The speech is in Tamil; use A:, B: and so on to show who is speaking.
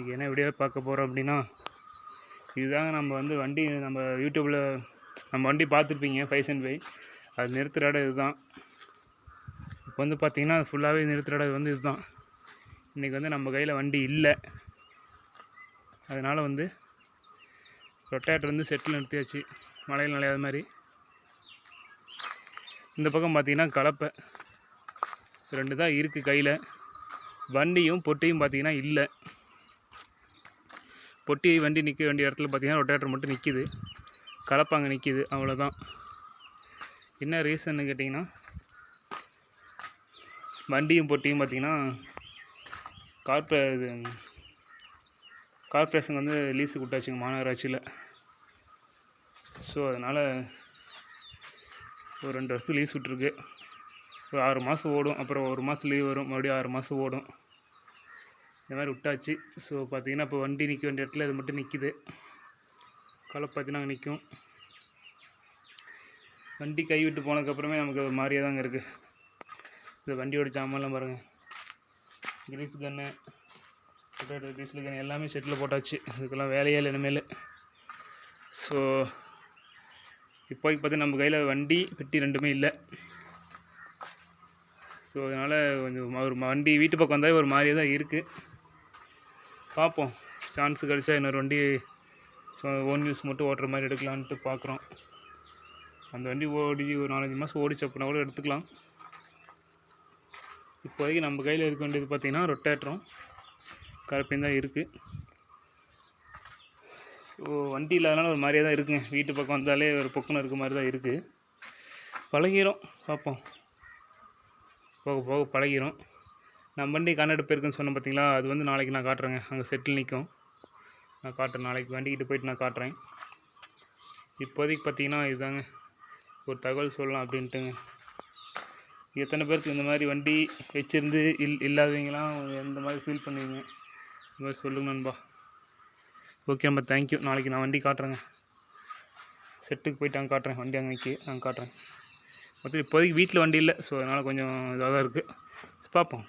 A: இன்றைக்கி என்ன வீடியோ பார்க்க போகிறோம் அப்படின்னா இதுதாங்க நம்ம வந்து வண்டி நம்ம யூடியூப்பில் நம்ம வண்டி பார்த்துருப்பீங்க ஃபைவ் சென்ட் ஃபைவ் அது நிறுத்துகிற இடம் இதுதான். இப்போ வந்து பார்த்தீங்கன்னா ஃபுல்லாகவே நிறுத்துகிற இடம் வந்து இதுதான். இன்றைக்கி வந்து நம்ம கையில் வண்டி இல்லை. அதனால் வந்து ரொட்டேட்டர் வந்து செட்டில் நிறுத்தியாச்சு. மழையில் நிலையாத மாதிரி. இந்த பக்கம் பார்த்தீங்கன்னா கலப்பை. ரெண்டு தான் இருக்குது கையில். வண்டியும் பொட்டியும் பார்த்தீங்கன்னா இல்லை. பொட்டி வண்டி நிற்க வேண்டிய இடத்துல பார்த்திங்கன்னா ரொட்டேட்டர் மட்டும் நிற்கிது கலப்பாங்க நிற்கிது அவ்வளோதான் என்ன ரீசன்னு கேட்டிங்கன்னா வண்டியும் பொட்டியும் பார்த்தீங்கன்னா கார்பரே இது கார்பரேஷன் வந்து லீஸு விட்டாச்சுங்க மாநகராட்சியில். ஸோ அதனால் ஒரு ரெண்டு வருஷம் லீஸ் விட்ருக்கு ஒரு ஆறு மாதம் ஓடும். அப்புறம் ஒரு மாதம் லீவ் வரும். மறுபடியும் ஆறு மாதம் ஓடும். இந்த மாதிரி விட்டாச்சு. ஸோ பார்த்தீங்கன்னா இப்போ வண்டி நிற்க வேண்டிய இடத்துல இது மட்டும் நிற்கிது களை பார்த்தீங்கன்னா அங்கே நிற்கும் வண்டி கை விட்டு போனதுக்கப்புறமே நமக்கு ஒரு மாதிரியே தாங்க இருக்குது இந்த வண்டியோட ஜாமான்லாம் பாருங்கள் கிரீஸ் கன்று பொட்டேட்டோ கிரீஸில் கன்று எல்லாமே செட்டில் போட்டாச்சு. இதுக்கெல்லாம் வேலையே இல்லை இனிமேல். ஸோ இப்போதைக்கு பார்த்தீங்கன்னா நம்ம கையில் வண்டி பெட்டி ரெண்டுமே இல்லை. ஸோ அதனால் கொஞ்சம் ஒரு வண்டி வீட்டு பக்கம் வந்தால் ஒரு மாதிரியே தான் இருக்குது பார்ப்போம். சான்ஸ் கிடச்சா இன்னொரு வண்டி ஓன் யூஸ் மட்டும் ஓட்டுற மாதிரி எடுக்கலான்ட்டு பார்க்குறோம் அந்த வண்டி ஓடி ஒரு நாலஞ்சு மாதம் ஓடிச்சு அப்படின்னா கூட எடுத்துக்கலாம். இப்போதைக்கு நம்ம கையில் இருக்க வேண்டியது பார்த்திங்கன்னா ரொட்டேட்டரும் கரப்பையும் தான் இருக்குது ஸோ வண்டி இல்லாதனால ஒரு மாதிரியே தான் இருக்குங்க. வீட்டு பக்கம் வந்தாலே ஒரு பொக்குன்னு இருக்க மாதிரி தான் இருக்குது பழகிரும். பார்ப்போம். போக போக பழகிரும். நம்ம வண்டி கன்னட இருக்குன்னு சொன்னேன் பார்த்தீங்களா? அது வந்து நாளைக்கு நான் காட்டுறேங்க. அங்கே செட்டில் நிற்கும் நான் காட்டுறேன். நாளைக்கு வண்டிக்கிட்டு போயிட்டு நான் காட்டுறேன். இப்போதைக்கு பார்த்தீங்கன்னா இதுதாங்க. ஒரு தகவல் சொல்லலாம் அப்படின்ட்டுங்க. எத்தனை பேருக்கு இந்த மாதிரி வண்டி வச்சுருந்து இல் இல்லாதவங்களாம் எந்த மாதிரி ஃபீல் பண்ணுவீங்க? இந்த மாதிரி சொல்லுங்க நண்பா. ஓகே நம்ம தேங்க்யூ நாளைக்கு நான் வண்டி காட்டுறேங்க. செட்டுக்கு போயிட்டு அங்கே காட்டுறேன். வண்டி அங்கே நிற்கி அங்கே காட்டுறேன். மொத்தம் இப்போதைக்கு வீட்டில் வண்டி இல்லை. ஸோ அதனால் கொஞ்சம் இதாக தான் இருக்குது பார்ப்போம்